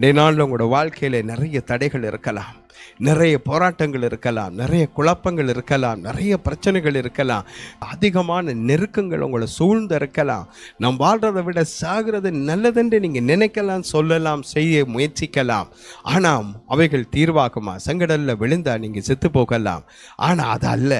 இந்த நாளில் உங்களோட வாழ்க்கையில் நிறைய தடைகள் இருக்கலாம். நிறைய போராட்டங்கள் இருக்கலாம் நிறைய குழப்பங்கள் இருக்கலாம் நிறைய பிரச்சனைகள் இருக்கலாம். அதிகமான நெருக்கங்கள் உங்களை சூழ்ந்து இருக்கலாம். நாம் வாழ்றதை விட சாகிறது நல்லதென்று நீங்கள் நினைக்கலாம் சொல்லலாம் செய்ய முயற்சிக்கலாம். ஆனால் அவைகள் தீர்வாகுமா? சங்கடலில் விழுந்தால் நீங்கள் செத்து போகலாம். ஆனால் அது அல்ல.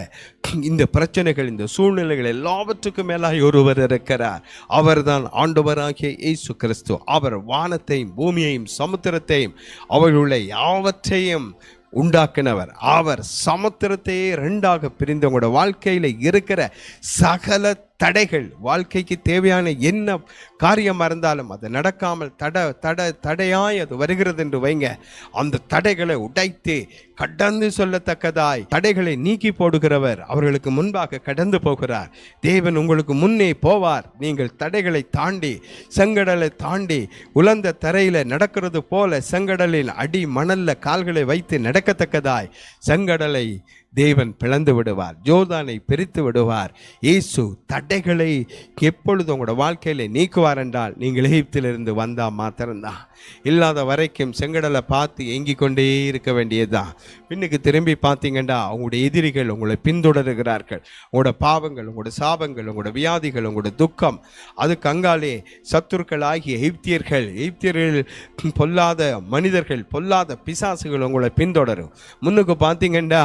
இந்த பிரச்சனைகள் இந்த சூழ்நிலைகள் எல்லாவற்றுக்கும் மேலாய் ஒருவர் இருக்கிறார். அவர்தான் ஆண்டவராகிய இயேசு கிறிஸ்து. அவர் வானத்தையும் பூமியையும் சமுத்திரத்தையும் அவர்களுடைய யாவற்றையும் உண்டாக்கினவர். அவர் சமுத்திரத்தையே ரெண்டாக பிரிந்து உங்களோட வாழ்க்கையில் இருக்கிற சகல தடைகள் வாழ்க்கைக்கு தேவையான என்ன காரியம் இருந்தாலும் அது நடக்காமல் தட தட தடையாய் அது வருகிறது என்று வைங்க. அந்த தடைகளை உடைத்து கடந்து சொல்லத்தக்கதாய் தடைகளை நீக்கி போடுகிறவர் அவர்களுக்கு முன்பாக கடந்து போகிறார். தேவன் உங்களுக்கு முன்னே போவார். நீங்கள் தடைகளை தாண்டி செங்கடலை தாண்டி உலர்ந்த தரையில் நடக்கிறது போல செங்கடலின் அடி மணல்ல கால்களை வைத்து நடக்கத்தக்கதாய் செங்கடலை தேவன் பிளந்து விடுவார் ஜோர்தானை பிரித்து விடுவார். இயேசு தடைகளை எப்பொழுது உங்களோட வாழ்க்கையில நீக்குவார் என்றால் நீங்கள் எகிப்திலிருந்து வந்தா மாத்திரம்தான். இல்லாத வரைக்கும் செங்கடலை பார்த்து ஏங்கிக் கொண்டே இருக்க வேண்டியதுதான். பின்னுக்கு திரும்பி பார்த்தீங்கன்னா உங்களுடைய எதிரிகள் உங்களை பின்தொடருகிறார்கள். உங்களோட பாவங்கள் உங்களோட சாபங்கள் உங்களோட வியாதிகள் உங்களோட துக்கம். அதுக்கு அங்காலே சத்துருக்கள் ஆகிய எகிப்தியர்கள் எகிப்தியர்கள் பொல்லாத மனிதர்கள் பொல்லாத பிசாசுகள் உங்களை பின்தொடரும். முன்னுக்கு பார்த்தீங்கன்னா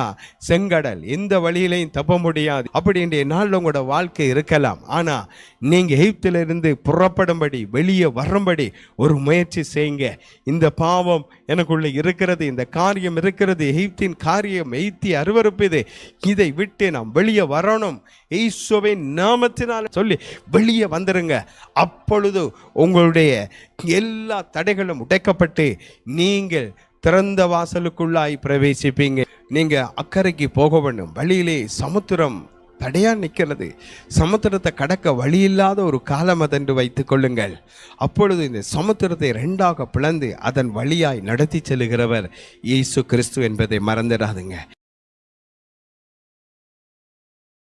செங்கடல் எந்த வழியிலையும் தப்ப முடியாது. அப்படின்ற நாளில் உங்களோட வாழ்க்கை இருக்கலாம். ஆனால் நீங்கள் எகிப்திலிருந்து புறப்படும்படி வெளியே வரும்படி ஒரு முயற்சி செய்யுங்க. இந்த பாவம் எனக்குள்ள இருக்கிறது இந்த காரியம் இருக்கிறது எகிப்தின் காரியம் எய்த்தி இது இதை விட்டு நாம் வெளியே வரணும். இயேசுவின் நாமத்தினால் சொல்லி வெளியே வந்துருங்க. அப்பொழுது உங்களுடைய எல்லா தடைகளும் உடைக்கப்பட்டு நீங்கள் திறந்த வாசலுக்குள்ளாய் பிரவேசிப்பீங்க. நீங்கள் அக்கறைக்கு போக வேண்டும். வழியிலே சமுத்திரம் தடையாக நிற்கிறது. சமுத்திரத்தை கடக்க வழி இல்லாத ஒரு காலம் அதென்று வைத்து கொள்ளுங்கள். அப்பொழுது இந்த சமுத்திரத்தை ரெண்டாக பிளந்து அதன் வழியாய் நடத்தி செல்கிறவர் இயேசு கிறிஸ்து என்பதை மறந்துடாதுங்க.